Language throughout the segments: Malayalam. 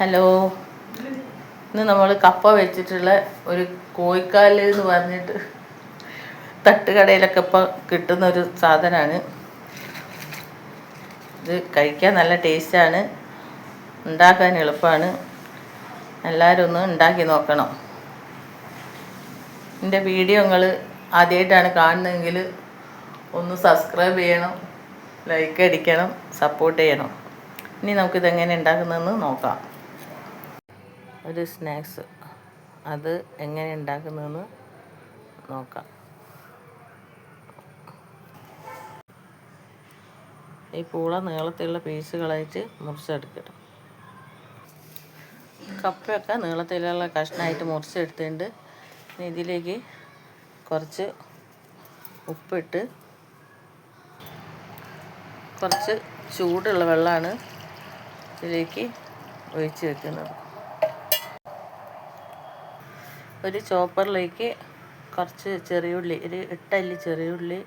ഹലോ. ഇന്ന് നമ്മൾ കപ്പ വെച്ചിട്ടുള്ള ഒരു കോഴിക്കാൽ എന്ന് പറഞ്ഞിട്ട് തട്ടുകടയിലൊക്കെ ഇപ്പം കിട്ടുന്ന ഒരു സാധനമാണ് ഇത് കഴിക്കാൻ നല്ല ടേസ്റ്റാണ്. ഉണ്ടാക്കാൻ എളുപ്പമാണ് എല്ലാവരും ഒന്ന് ഉണ്ടാക്കി നോക്കണം. എന്റെ വീഡിയോ നിങ്ങൾ ആദ്യമായിട്ടാണ് കാണുന്നതെങ്കിൽ ഒന്ന് സബ്സ്ക്രൈബ് ചെയ്യണം ലൈക്ക് അടിക്കണം സപ്പോർട്ട് ചെയ്യണം. ഇനി നമുക്കിതെങ്ങനെ ഉണ്ടാക്കുന്നതെന്ന് നോക്കാം. ഒരു സ്നാക്സ്. അത് എങ്ങനെ ഉണ്ടാക്കുന്നതെന്ന് നോക്കാം. ഈ പൂള നീളത്തിലുള്ള പീസുകളായിട്ട് മുറിച്ചെടുക്കണം കപ്പയൊക്കെ നീളത്തിലുള്ള കഷ്ണമായിട്ട് മുറിച്ചെടുത്തിട്ടുണ്ട്. ഇതിലേക്ക് കുറച്ച് ഉപ്പിട്ട് കുറച്ച് ചൂടുള്ള വെള്ളമാണ് ഇതിലേക്ക് ഒഴിച്ച് വെക്കുന്നത്. ഒരു ചോപ്പറിലേക്ക് കുറച്ച് ചെറിയുള്ളി ഒരു എട്ടല്ലി ചെറിയുള്ളി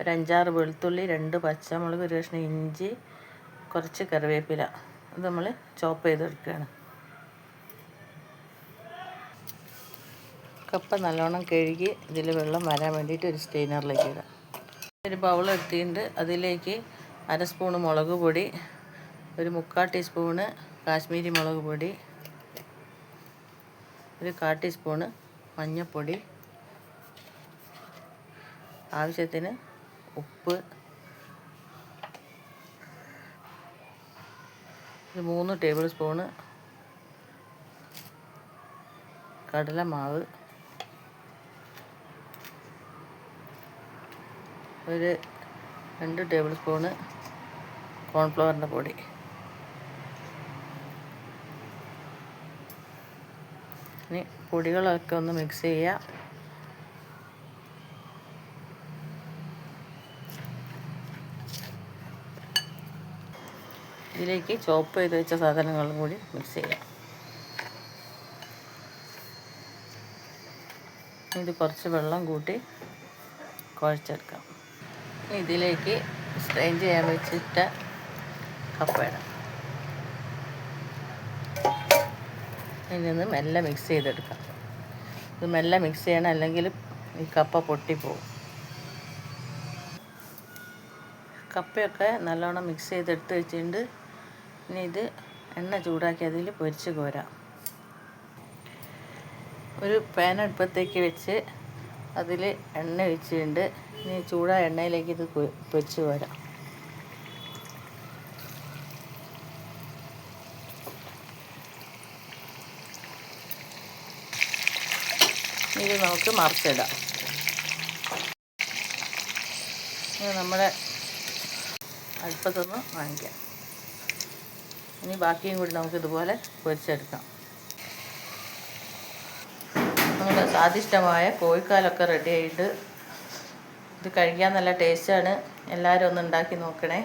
ഒരു അഞ്ചാറ് വെളുത്തുള്ളി രണ്ട് പച്ചമുളക് ഒരു കഷ്ണം ഇഞ്ചി കുറച്ച് കറിവേപ്പില. അത് നമ്മൾ ചോപ്പ് ചെയ്തെടുക്കുകയാണ്. കപ്പ നല്ലോണം കഴുകി ഇതിൽ വെള്ളം വരാൻ വേണ്ടിയിട്ട് ഒരു സ്റ്റെയിനറിലേക്ക് ഇടാം. ഒരു ബൗൾ എടുത്തിട്ടുണ്ട്. അതിലേക്ക് അര സ്പൂണ് മുളക് പൊടി ഒരു മുക്കാൽ ടീസ്പൂണ് കാശ്മീരി മുളക് പൊടി ഒരു കാ ടീസ്പൂണ് മഞ്ഞൾപ്പൊടി ആവശ്യത്തിന് ഉപ്പ്. ഒരു മൂന്ന് ടേബിൾ സ്പൂണ് കടലമാവ്. ഒരു രണ്ട് ടേബിൾ സ്പൂണ് കോൺഫ്ലവറിന്റെ പൊടി. ഇനി പൊടികളൊക്കെ ഒന്ന് മിക്സ് ചെയ്യുക ഇതിലേക്ക് ചോപ്പ് ചെയ്ത് വെച്ച സാധനങ്ങളും കൂടി മിക്സ് ചെയ്യാം. ഇത് കുറച്ച് വെള്ളം കൂട്ടി കുഴച്ചെടുക്കാം. ഇതിലേക്ക് സ്ട്രെയിൻ ചെയ്യാൻ വെച്ചിട്ട് കപ്പ ഇടാം. ഇനി നിന്ന് മെല്ലെ മിക്സ് ചെയ്തെടുക്കാം. ഇത് മെല്ലെ മിക്സ് ചെയ്യണം അല്ലെങ്കിൽ ഈ കപ്പ പൊട്ടിപ്പോവും. കപ്പയൊക്കെ നല്ലോണം മിക്സ് ചെയ്തെടുത്ത് വെച്ചിട്ടുണ്ട്. ഇനി ഇത് എണ്ണ ചൂടാക്കി അതിൽ പൊരിച്ച് കോരാം. ഒരു പാൻ അടുപ്പത്തേക്ക് വെച്ച് അതിൽ എണ്ണ ഒഴിച്ചിട്ടുണ്ട് ഇനി ചൂടായ എണ്ണയിലേക്ക് ഇത് പൊരിച്ച് കോരാം. ഇത് നമുക്ക് മറിച്ചിടാം. ഇത് നമ്മുടെ അടുപ്പത്തൊന്ന് വാങ്ങിക്കാം. ഇനി ബാക്കിയും കൂടി നമുക്ക് ഇതുപോലെ പൊരിച്ചെടുക്കാം. നമ്മുടെ സ്വാദിഷ്ടമായ കോഴിക്കാലൊക്കെ റെഡി ആയിട്ട് ഇത് കഴിക്കാൻ നല്ല ടേസ്റ്റാണ് എല്ലാവരും ഒന്ന് ഉണ്ടാക്കി നോക്കണേ.